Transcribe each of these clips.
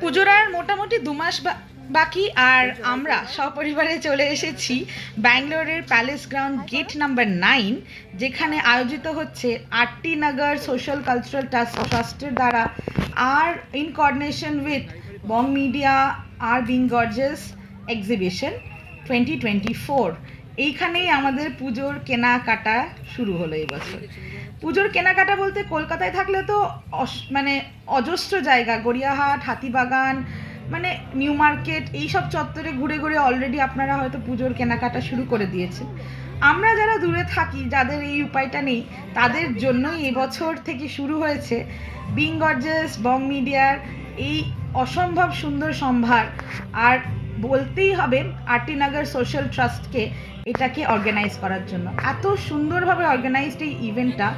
পুজোর আর মোটামুটি দু মাস বাকি আর আমরা সপরিবারে চলে এসেছি ব্যাঙ্গালোরের palace ground gate number nine, যেখানে আয়োজিত হচ্ছে RT Nagar social cultural task ট্রাস্টের দ্বারা আর in coordination with Bong media R being gorgeous exhibition twenty twenty four এইখানেই আমাদের পুজোর কেনাকাটা শুরু হলো এই বছর। পুজোর কেনাকাটা বলতে কলকাতায় থাকলে তো মানে অজস্র জায়গা, গড়িয়াহাট, হাতিবাগান মানে নিউ মার্কেট এই সব চত্বরে ঘুরে ঘুরে অলরেডি আপনারা হয়তো পুজোর কেনাকাটা শুরু করে দিয়েছেন। আমরা যারা দূরে থাকি, যাদের এই উপায়টা নেই, তাদের জন্যই এবছর থেকে শুরু হয়েছে বিং গর্জেস বং মিডিয়ার এই অসম্ভব সুন্দর সম্ভার। আর বলতেই হবে আরটিনগর সোশ্যাল ট্রাস্টকে এটাকে অর্গানাইজ করার জন্য। এত সুন্দরভাবে অর্গানাইজড এই ইভেন্টটা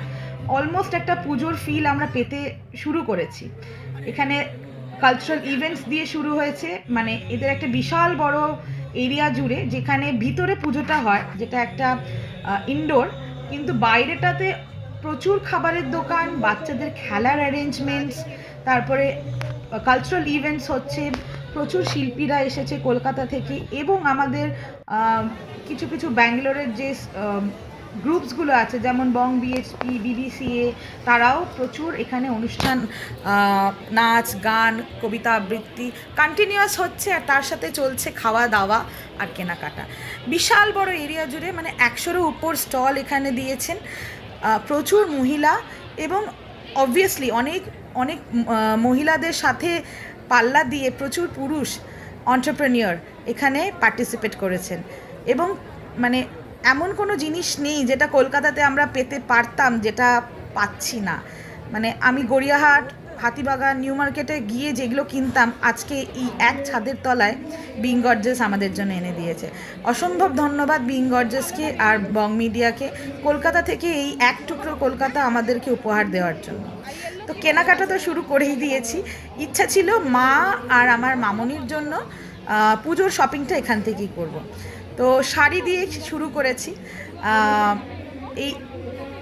অলমোস্ট একটা পুজোর ফিল আমরা পেতে শুরু করেছি। এখানে কালচারাল ইভেন্টস দিয়ে শুরু হয়েছে মানে এদের একটা বিশাল বড় এরিয়া জুড়ে, যেখানে ভিতরে পুজোটা হয়, যেটা একটা ইনডোর কিন্তু বাইরেটাতে প্রচুর খাবারের দোকান, বাচ্চাদের খেলার অ্যারেঞ্জমেন্টস তারপরে কালচারাল ইভেন্টস হচ্ছে প্রচুর শিল্পীরা এসেছে কলকাতা থেকে এবং আমাদের কিছু কিছু ব্যাঙ্গালোরের যে গ্রুপসগুলো আছে, যেমন বং বিএসপি বিবিসিএ তারাও প্রচুর এখানে অনুষ্ঠান নাচ, গান, কবিতা আবৃত্তি কন্টিনিউয়াস হচ্ছে আর তার সাথে চলছে খাওয়া দাওয়া আর কেনাকাটা। বিশাল বড় এরিয়া জুড়ে মানে একশোরও উপর স্টল এখানে দিয়েছেন প্রচুর মহিলা এবং অবভিয়াসলি অনেক অনেক মহিলাদের সাথে পাল্লা দিয়ে প্রচুর পুরুষ অন্টারপ্রেনিয়র এখানে পার্টিসিপেট করেছেন। এবং মানে এমন কোনো জিনিস নেই যেটা কলকাতাতে আমরা পেতে পারতাম, যেটা পাচ্ছি না। মানে আমি গড়িয়াহাট হাতিবাগান, নিউ মার্কেটে গিয়ে যেগুলো কিনতাম, আজকে এই এক ছাদের তলায় বিং গর্জেস আমাদের জন্য এনে দিয়েছে। অসম্ভব ধন্যবাদ বিং গর্জেসকে আর বং মিডিয়াকে কলকাতা থেকে এই এক টুকরো কলকাতা আমাদেরকে উপহার দেওয়ার জন্য। তো কেনাকাটা তো শুরু করেই দিয়েছি। ইচ্ছা ছিল মা আর আমার মামনির জন্য পুজোর শপিংটা এখান থেকেই করব। তো শাড়ি দিয়ে শুরু করেছি। এই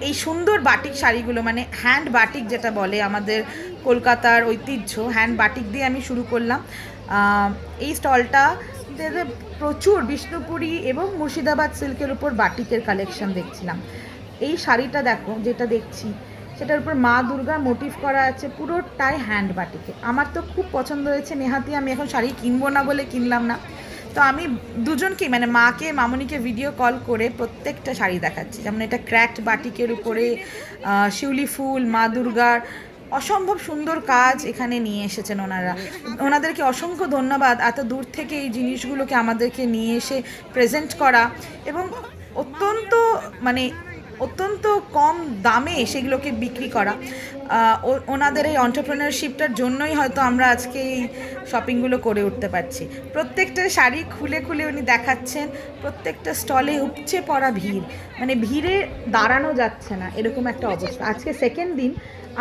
এই সুন্দর বাটিক শাড়িগুলো মানে হ্যান্ড বাটিক যেটা বলে আমাদের কলকাতার ঐতিহ্য হ্যান্ড বাটিক দিয়ে আমি শুরু করলাম। এই স্টলটা প্রচুর বিষ্ণুপুরি এবং মুর্শিদাবাদ সিল্কের উপর বাটিকের কালেকশন দেখছিলাম। এই শাড়িটা দেখো, যেটা দেখছি, সেটার উপর মা দুর্গার মোটিভ করা আছে, পুরোটাই হ্যান্ড বাটিকে আমার তো খুব পছন্দ হয়েছে, নেহাতি আমি এখন শাড়ি কিনবো না বলে কিনলাম না। তো আমি দুজনকেই মানে মাকে, মামনিকে ভিডিও কল করে প্রত্যেকটা শাড়ি দেখাচ্ছি। যেমন এটা ক্র্যাকড বাটিকের উপরে শিউলি ফুল, মা দুর্গার অসম্ভব সুন্দর কাজ এখানে নিয়ে এসেছেন ওনারা। ওনাদেরকে অসংখ্য ধন্যবাদ এত দূর থেকে এই জিনিসগুলোকে আমাদেরকে নিয়ে এসে প্রেজেন্ট করা এবং অত্যন্ত মানে অত্যন্ত কম দামে সেগুলোকে বিক্রি করা। ওনাদের এই অন্টারপ্রেনারশিপটার জন্যই হয়তো আমরা আজকে এই শপিংগুলো করে উঠতে পারছি। প্রত্যেকটা শাড়ি খুলে খুলে উনি দেখাচ্ছেন, প্রত্যেকটা স্টলে উপচে পড়া ভিড়। মানে ভিড়ে দাঁড়ানো যাচ্ছে না, এরকম একটা অবস্থা। আজকে সেকেন্ড দিন,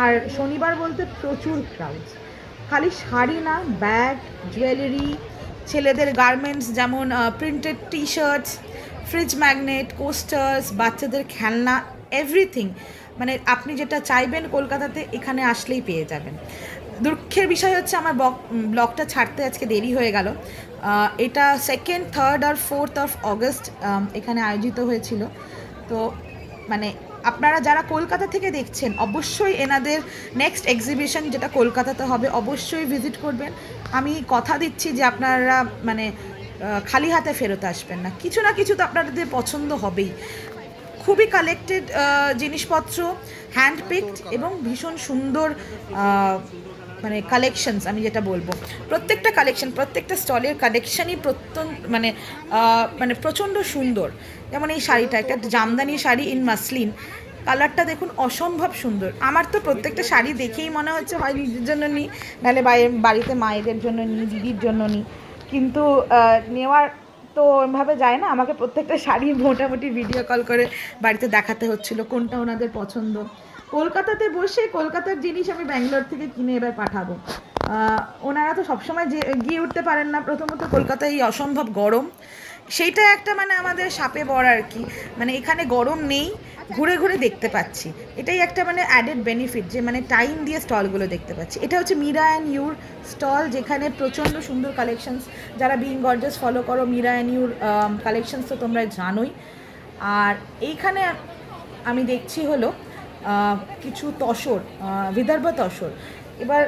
আর শনিবার বলতে প্রচুর ক্রাউড খালি শাড়ি না ব্যাগ জুয়েলারি ছেলেদের গার্মেন্টস যেমন printed T shirts fridge magnet, coasters, বাচ্চাদের খেলনা, এভরিথিং। মানে আপনি যেটা চাইবেন কলকাতাতে, এখানে আসলেই পেয়ে যাবেন। দুঃখের বিষয় হচ্ছে আমার ব্লগটা ছাড়তে আজকে দেরি হয়ে গেল। এটা সেকেন্ড থার্ড আর ফোর্থ অফ অগস্ট এখানে আয়োজিত হয়েছিল। তো মানে আপনারা যারা কলকাতা থেকে দেখছেন, অবশ্যই এনাদের নেক্সট এক্সিবিশন যেটা কলকাতাতে হবে, অবশ্যই ভিজিট করবেন। আমি কথা দিচ্ছি যে আপনারা মানে খালি হাতে ফেরত আসবেন না। কিছু না কিছু তো আপনাদের পছন্দ হবেই। খুবই কালেক্টেড জিনিসপত্র হ্যান্ড পিকড এবং ভীষণ সুন্দর মানে কালেকশনস আমি যেটা বলব। প্রত্যেকটা কালেকশন প্রত্যেকটা স্টলের কালেকশনই প্রত্যন্ত মানে মানে প্রচণ্ড সুন্দর। যেমন এই শাড়িটা, একটা জামদানি শাড়ি ইন মাসলিন কালারটা দেখুন অসম্ভব সুন্দর। আমার তো প্রত্যেকটা শাড়ি দেখেই মনে হচ্ছে, হয় নিজের জন্য নিই নাহলে বাড়িতে মায়েদের জন্য নিই দিদির জন্য নিই কিন্তু নেওয়ার তো ওইভাবে যায় না। আমাকে প্রত্যেকটা শাড়ি মোটামুটি ভিডিও কল করে বাড়িতে দেখাতে হচ্ছিল কোনটা ওনাদের পছন্দ। কলকাতাতে বসে কলকাতার জিনিস আমি ব্যাঙ্গালোর থেকে কিনে এবার পাঠাবো। ওনারা তো সবসময় যে, গিয়ে উঠতে পারেন না। প্রথমত কলকাতায় এই অসম্ভব গরম। সেইটা একটা মানে আমাদের সাপে বড় আর কি। মানে এখানে গরম নেই, ঘুরে ঘুরে দেখতে পাচ্ছি। এটাই একটা মানে অ্যাডেড বেনিফিট যে মানে টাইম দিয়ে স্টলগুলো দেখতে পাচ্ছি। এটা হচ্ছে মীরা অ্যান্ড ইউর স্টল যেখানে প্রচণ্ড সুন্দর কালেকশনস যারা বিং গর্জাস ফলো করো মীরা অ্যান্ড ইউর কালেকশনস তো তোমরা জানোই। আর এইখানে আমি দেখছি হলো কিছু তসর বিদর্ভ তসর। এবার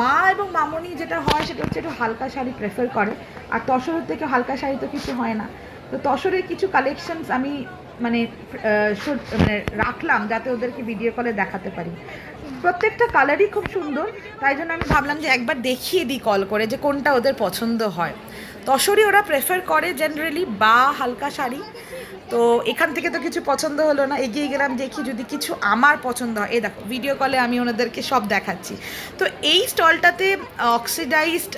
মা এবং মামনি যেটা হয় সেটা হচ্ছে একটু হালকা শাড়ি প্রেফার করে। আর তসরের থেকে হালকা শাড়ি তো কিছু হয় না। তো তসরের কিছু কালেকশনস আমি মানে মানে রাখলাম যাতে ওদেরকে ভিডিও কলে দেখাতে পারি। প্রত্যেকটা কালারই খুব সুন্দর। তাই জন্য আমি ভাবলাম যে একবার দেখিয়ে দিই কল করে যে কোনটা ওদের পছন্দ হয়। তসরই ওরা প্রেফার করে জেনারেলি বা হালকা শাড়ি। তো এখান থেকে তো কিছু পছন্দ হলো না, এগিয়ে গেলাম, দেখি যদি কিছু আমার পছন্দ হয়। এই দেখো ভিডিও কলে আমি ওনাদেরকে সব দেখাচ্ছি। তো এই স্টলটাতে অক্সিডাইজড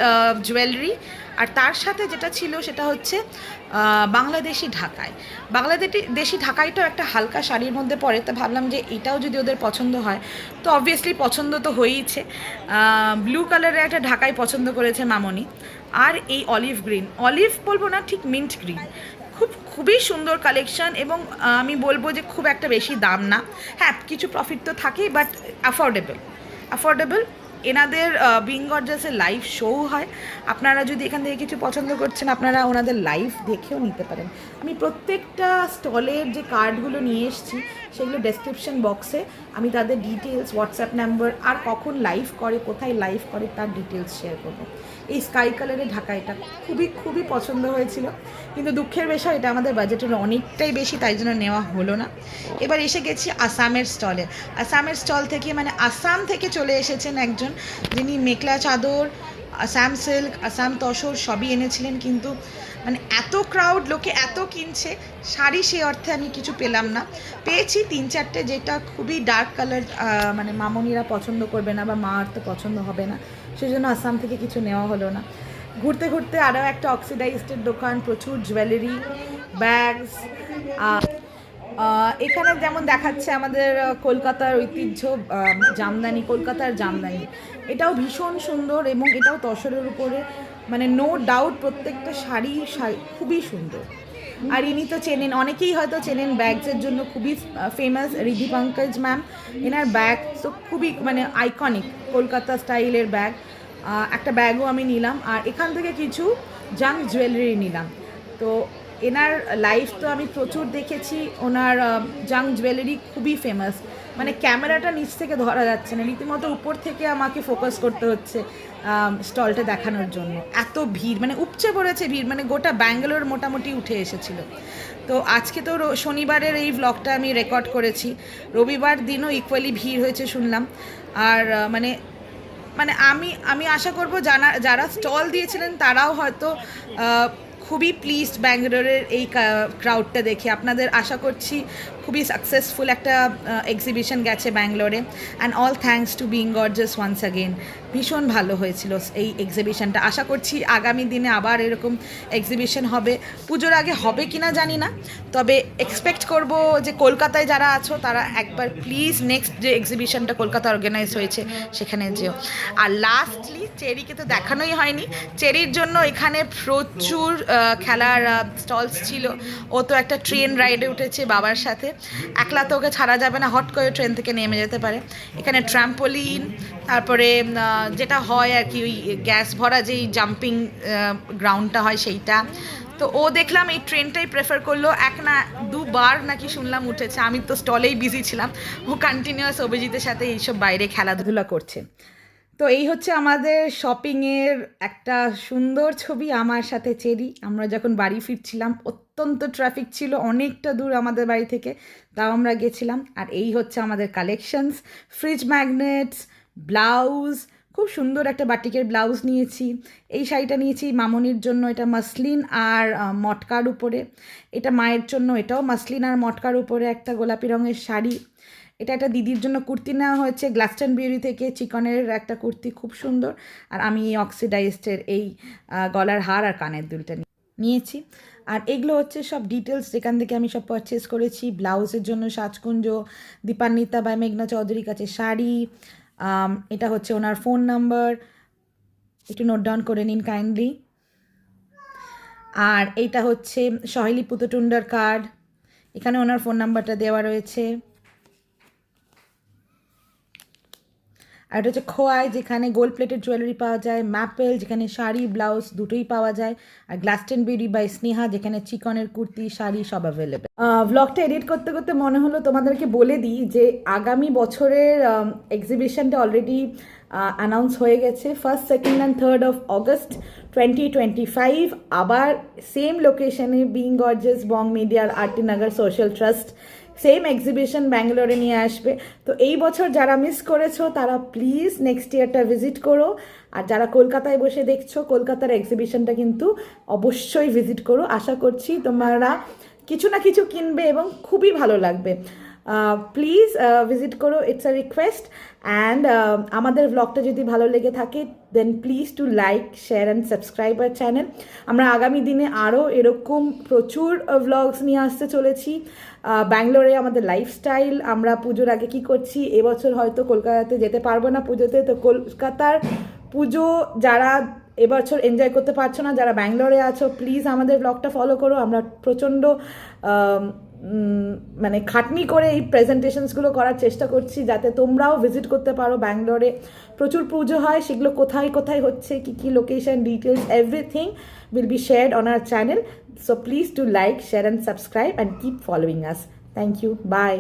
জুয়েলারি আর তার সাথে যেটা ছিল সেটা হচ্ছে বাংলাদেশি ঢাকায় বাংলাদেশি, দেশি ঢাকাইটাও একটা হালকা শাড়ির মধ্যে পড়ে তো ভাবলাম যে এটাও যদি ওদের পছন্দ হয়, তো অবভিয়াসলি পছন্দ তো হয়েইছে। ব্লু কালারের একটা ঢাকাই পছন্দ করেছে মামনি। আর এই অলিভ গ্রিন অলিভ বলব না, ঠিক মিন্ট গ্রিন খুব, খুবই সুন্দর কালেকশন এবং আমি বলব যে খুব একটা বেশি দাম না। হ্যাঁ কিছু প্রফিট তো থাকেই বাট অ্যাফোর্ডেবল অ্যাফোর্ডেবল এনাদের বিং গর্জাসের লাইভ শো হয়। আপনারা যদি এখান থেকে কিছু পছন্দ করছেন, আপনারা ওনাদের লাইভ দেখেও নিতে পারেন। আমি প্রত্যেকটা স্টলের যে কার্ডগুলো নিয়ে এসেছি, সেগুলো ডেসক্রিপশন বক্সে আমি তাদের ডিটেলস হোয়াটসঅ্যাপ নাম্বার আর কখন লাইভ করে, কোথায় লাইভ করে, তার ডিটেলস শেয়ার করব। এই স্কাই কালারের ঢাকা এটা খুবই খুবই পছন্দ হয়েছিল। কিন্তু দুঃখের বিষয়, এটা আমাদের বাজেটের অনেকটাই বেশি, তাই জন্য নেওয়া হলো না। এবার এসে গেছি আসামের স্টলে আসামের স্টল থেকে মানে আসাম থেকে চলে এসেছেন একজন যিনি মেখলা চাদর, আসাম সিল্ক, আসাম তসর সবই এনেছিলেন কিন্তু মানে এত ক্রাউড লোকে এত কিনছে, শাড়ি সে অর্থে আমি কিছু পেলাম না। পেয়েছি তিন চারটে যেটা খুবই ডার্ক কালার মানে মামনিরা পছন্দ করবে না বা মা তো পছন্দ হবে না, সেজন্য আসাম থেকে কিছু নেওয়া হলো না। ঘুরতে ঘুরতে আরও একটা অক্সিডাইজডের দোকান, প্রচুর জুয়েলারি ব্যাগস এখানে যেমন দেখাচ্ছে আমাদের কলকাতার ঐতিহ্য জামদানি, কলকাতার জামদানি। এটাও ভীষণ সুন্দর এবং এটাও তসরের উপরে। মানে নো ডাউট প্রত্যেকটা শাড়ি খুবই সুন্দর। আর ইনি তো চেনেন, অনেকেই হয়তো চেনেন ব্যাগসের জন্য খুবই ফেমাস রিধি পঙ্কজ ম্যাম এনার ব্যাগ তো খুবই মানে আইকনিক কলকাতা স্টাইলের ব্যাগ একটা ব্যাগও আমি নিলাম। আর এখান থেকে কিছু জাঙ্ক জুয়েলারি নিলাম। তো এনার লাইফ তো আমি প্রচুর দেখেছি। ওনার জাং জুয়েলারি খুবই ফেমাস মানে ক্যামেরাটা নিচ থেকে ধরা যাচ্ছে না, রীতিমতো উপর থেকে আমাকে ফোকাস করতে হচ্ছে স্টলটা দেখানোর জন্য। এত ভিড় মানে উপচে পড়েছে ভিড় মানে গোটা ব্যাঙ্গালোর মোটামুটি উঠে এসেছিল। তো আজকে তো শনিবারের এই ব্লগটা আমি রেকর্ড করেছি। রবিবার দিনও ইকুয়ালি ভিড় হয়েছে শুনলাম। আর মানে মানে আমি আমি আশা করব জানা যারা স্টল দিয়েছিলেন তারাও হয়তো খুবই প্লিজড ব্যাঙ্গালোরের এই ক্রাউডটা দেখে। আপনাদের আশা করছি খুবই সাকসেসফুল একটা এক্সিবিশন গেছে ব্যাঙ্গালোরে। And all thanks to Being Gorgeous once again ভীষণ ভালো হয়েছিল এই এক্সিবিশনটা আশা করছি আগামী দিনে আবার এরকম এক্সিবিশন হবে। পুজোর আগে হবে কি না জানি না। তবে এক্সপেক্ট করব যে কলকাতায় যারা আছো, তারা একবার প্লিজ নেক্সট যে এক্সিবিশনটা কলকাতা অর্গানাইজ হয়েছে, সেখানে যেও। আর লাস্টলি চেরিকে তো দেখানোই হয়নি। চেরির জন্য এখানে প্রচুর খেলার স্টলস ছিল। ও তো একটা ট্রেন রাইডে উঠেছে বাবার সাথে। একলা তো ওকে ছাড়া যাবে না, হট করে ট্রেন থেকে নেমে যেতে পারে। এখানে ট্রাম্পোলিন, তারপরে যেটা হয় আর কি, ওই গ্যাস ভরা যেই জাম্পিং গ্রাউন্ডটা হয় সেইটা। তো ও দেখলাম এই ট্রেনটাই প্রেফার করল, এক না, দুবার নাকি শুনলাম উঠেছে। আমি তো স্টলেই বিজি ছিলাম। ও কন্টিনিউয়াস অভিজিতের সাথে এইসব বাইরে খেলাধুলা করছে। তো এই হচ্ছে আমাদের শপিংয়ের একটা সুন্দর ছবি, আমার সাথে চেরি। আমরা যখন বাড়ি ফিরছিলাম অত্যন্ত ট্রাফিক ছিল, অনেকটা দূর আমাদের বাড়ি থেকে, তাও আমরা গেছিলাম। আর এই হচ্ছে আমাদের কালেকশনস ফ্রিজ ম্যাগনেটস ব্লাউজ খুব সুন্দর একটা বাটিকের ব্লাউজ নিয়েছি। এই শাড়িটা নিয়েছি মামনির জন্য, এটা মাসলিন আর মটকার উপরে। এটা মায়ের জন্য, এটাও মাসলিন আর মটকার উপরে একটা গোলাপি রঙের শাড়ি। এটা একটা দিদির জন্য কুর্তি নেওয়া হয়েছে গ্লাসটন বিউরি থেকে চিকনের একটা কুর্তি, খুব সুন্দর। আর আমি এই অক্সিডাইজডের এই গলার হার আর কানের দুলটা নিয়েছি। আর এগুলো হচ্ছে সব ডিটেলস যেখান থেকে আমি সব পারচেস করেছি। ব্লাউজের জন্য সাজকুঞ্জ দীপান্বিতা বাই মেঘনা চৌধুরীর কাছে শাড়ি এটা হচ্ছে ওনার ফোন নাম্বার একটু নোট ডাউন করে নিন কাইন্ডলি আর এইটা হচ্ছে সহেলি পুতটুন্ডার কার্ড এখানে ওনার ফোন নাম্বারটা দেওয়া রয়েছে। আর এটা হচ্ছে খোয়াই, যেখানে গোল্ড প্লেটেড জুয়েলারি পাওয়া যায় ম্যাপেল যেখানে শাড়ি ব্লাউজ দুটোই পাওয়া যায়, আর গ্লাস্টেন বিউটি বাই স্নেহা যেখানে চিকনের কুর্তি, শাড়ি সব অ্যাভেলেবেল ব্লগটা এডিট করতে করতে মনে হলো তোমাদেরকে বলে দিই যে আগামী বছরের এক্সিবিশনটা অলরেডি অ্যানাউন্স হয়ে গেছে। First second and third of August twenty twenty five আবার সেম লোকেশনে বিং গর্জেস বং মিডিয়ার আরটিনগর সোশ্যাল ট্রাস্ট সেম এক্সিবিশন ব্যাঙ্গালোরে নিয়ে আসবে। তো এই বছর যারা মিস করেছ, তারা প্লিজ নেক্সট ইয়ারটা ভিজিট করো। আর যারা কলকাতায় বসে দেখছ, কলকাতার এক্সিবিশনটা কিন্তু অবশ্যই ভিজিট করো। আশা করছি তোমরা কিছু না কিছু কিনবে এবং খুবই ভালো লাগবে। প্লিজ ভিজিট করো ইটস আ রিকোয়েস্ট অ্যান্ড আমাদের ব্লগটা যদি ভালো লেগে থাকে then please to like share and subscribe our channel আমরা আগামী দিনে আরও এরকম প্রচুর ভ্লগস নিয়ে আসতে চলেছি। ব্যাঙ্গালোরে আমাদের লাইফস্টাইল আমরা পুজোর আগে কি করছি, এবছর হয়তো কলকাতাতে যেতে পারব না পুজোতে, তো কলকাতার পুজো যারা এবছর এনজয় করতে পারছ না, যারা ব্যাঙ্গালোরে আছো প্লিজ আমাদের ব্লগটা ফলো করো। আমরা প্রচণ্ড মানে খাটনি করে এই প্রেজেন্টেশনসগুলো করার চেষ্টা করছি, যাতে তোমরাও ভিজিট করতে পারো ব্যাঙ্গালোরে। প্রচুর পুজো হয়, সেগুলো কোথায় কোথায় হচ্ছে, কি কি location details everything will be shared on our channel so please to like share and subscribe and keep following us thank you bye